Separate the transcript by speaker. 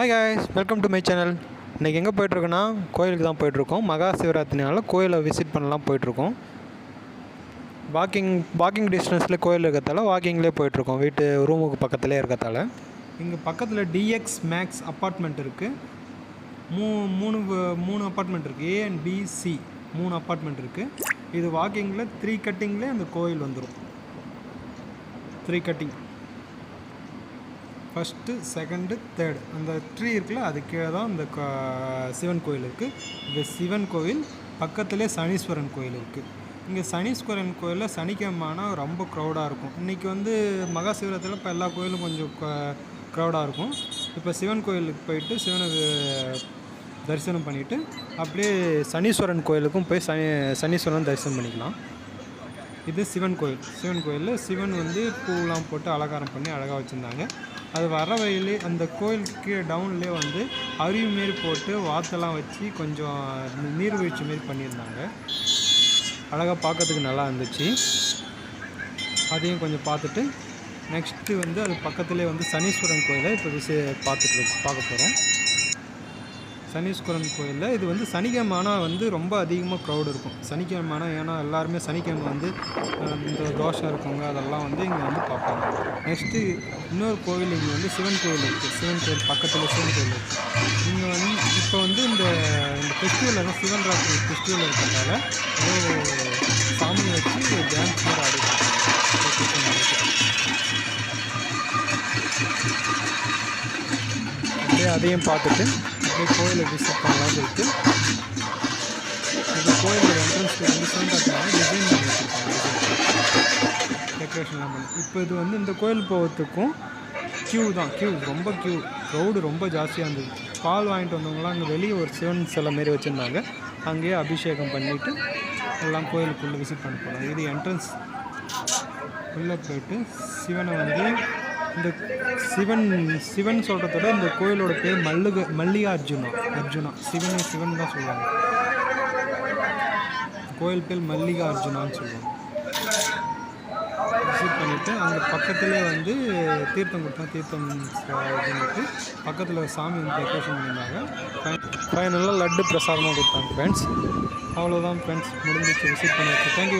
Speaker 1: Hi guys welcome to my channel இன்றைக்கி எங்கே போயிட்டுருக்கோன்னா கோயிலுக்கு தான் போயிட்டுருக்கோம். மகா சிவராத்திரினால கோயிலை விசிட் பண்ணலாம் போயிட்டுருக்கோம். வாக்கிங் வாக்கிங் டிஸ்டன்ஸில் கோயில் இருக்கிறதால வாக்கிங்லேயே போயிட்டுருக்கோம். வீட்டு ரூமுக்கு பக்கத்துலேயே இருக்கிறதால. இங்கே பக்கத்தில் டிஎக்ஸ் மேக்ஸ் அப்பார்ட்மெண்ட் இருக்குது மூ மூணு மூணு அப்பார்ட்மெண்ட் இருக்குது ஏ அண்ட் பிசி மூணு அப்பார்ட்மெண்ட் இருக்குது இது வாக்கிங்கில் த்ரீ கட்டிங்லேயே அந்த கோயில் வந்துடும் three cutting first second third அந்த ட்ரீ இருக்குல்ல அது கீழே தான் இந்த சிவன் கோயில் இருக்குது இந்த சிவன் கோயில் பக்கத்துலேயே சனீஸ்வரன் கோயில் இருக்குது இங்கே சனீஸ்வரன் கோயிலில் சனிக்கிழமைனா ரொம்ப க்ரௌடாக இருக்கும். இன்றைக்கி வந்து மகா சிவராத்திரியில் இப்போ எல்லா கோயிலும் கொஞ்சம் க்ரௌடாக இருக்கும். இப்போ சிவன் கோயிலுக்கு போயிட்டு சிவனுக்கு தரிசனம் பண்ணிவிட்டு அப்படியே சனீஸ்வரன் கோயிலுக்கும் போய் சனி சனீஸ்வரன் தரிசனம் பண்ணிக்கலாம். இது சிவன் கோயில். சிவன் கோயிலில் சிவன் வந்து பூலாம் போட்டு அலங்காரம் பண்ணி அழகாக வச்சுருந்தாங்க. அது வர வழியிலே அந்த கோயிலுக்கு டவுன்லேயே வந்து அருவி மாரி போட்டு வாத்தெல்லாம் வச்சு கொஞ்சம் நீர்வீழ்ச்சி மாரி பண்ணியிருந்தாங்க. அழகாக பார்க்கறதுக்கு நல்லா இருந்துச்சு. அதையும் கொஞ்சம் பார்த்துட்டு நெக்ஸ்ட்டு வந்து அது பக்கத்துலேயே வந்து சனீஸ்வரன் கோயிலை இப்போ விசே பார்த்துட்டு பார்க்க போகிறோம் சனீஸ்வரன் கோயிலில் இது வந்து சனிக்கிழமை ஆனால் வந்து ரொம்ப அதிகமாக க்ரௌடு இருக்கும். சனிக்கிழமை ஆனால் ஏன்னா எல்லாருமே சனிக்கிழமை வந்து தோஷம் இருக்கவங்க அதெல்லாம் வந்து இங்கே வந்து பார்ப்பாங்க. நெக்ஸ்ட்டு இன்னொரு கோவில் இங்கே வந்து சிவன் கோவில் இருக்குது சிவன் கோயில் பக்கத்தில் சிவன் கோவில் இருக்குது இங்கே வந்து இப்போ வந்து இந்த இந்த ஃபெஸ்டிவல் வந்து சிவன் ராத்திரி ஃபெஸ்டிவல் இருக்கிறதால ஏதோ சாமி வச்சு டான்ஸ் கூட ஆடிட்டு அப்படியே அதையும் பார்த்துட்டு அப்படியே கோயிலை விசிட் பண்ணலாம்னு சொல்லிட்டு டெக்கரேஷன்லாம் பண்ணி. இப்போ இது வந்து இந்த கோயில் போகிறதுக்கும் க்யூ தான். க்யூ ரொம்ப க்யூ க்ரௌடு ரொம்ப ஜாஸ்தியாக இருந்தது. பால் வாங்கிட்டு வந்தவங்களாம் அங்கே வெளியே ஒரு சிவன் சிலை மாரி வச்சுருந்தாங்க. அங்கேயே அபிஷேகம் பண்ணிவிட்டு எல்லாம் கோயிலுக்குள்ளே விசிட் பண்ண போகலாம் இது என்ட்ரன்ஸ் உள்ளே போயிட்டு சிவனை வந்து இந்த சிவன் சிவன் சொல்கிறதோட இந்த கோயிலோட பேர் மல்லுக மல்லிகார்ஜுனா அர்ஜுனா. சிவன் சிவன் தான் சொல்லுவாங்க. கோயில் பேர் மல்லிகா அர்ஜுனான்னு சொல்லுவாங்க. விசிட் பண்ணிவிட்டு அங்கே பக்கத்துலேயே வந்து தீர்த்தம் கொடுத்தோம் தீர்த்தம் பண்ணிட்டு பக்கத்தில் ஒரு சாமி வந்து டெக்கரேஷன் பண்ணியிருந்தாங்க. ஃபைனலாக லட்டு பிரசாதமாக கொடுத்தாங்க ஃப்ரெண்ட்ஸ் அவ்வளோதான் ஃப்ரெண்ட்ஸ் முடிஞ்சிச்சு விசிட் பண்ணியாச்சு. தேங்க்யூ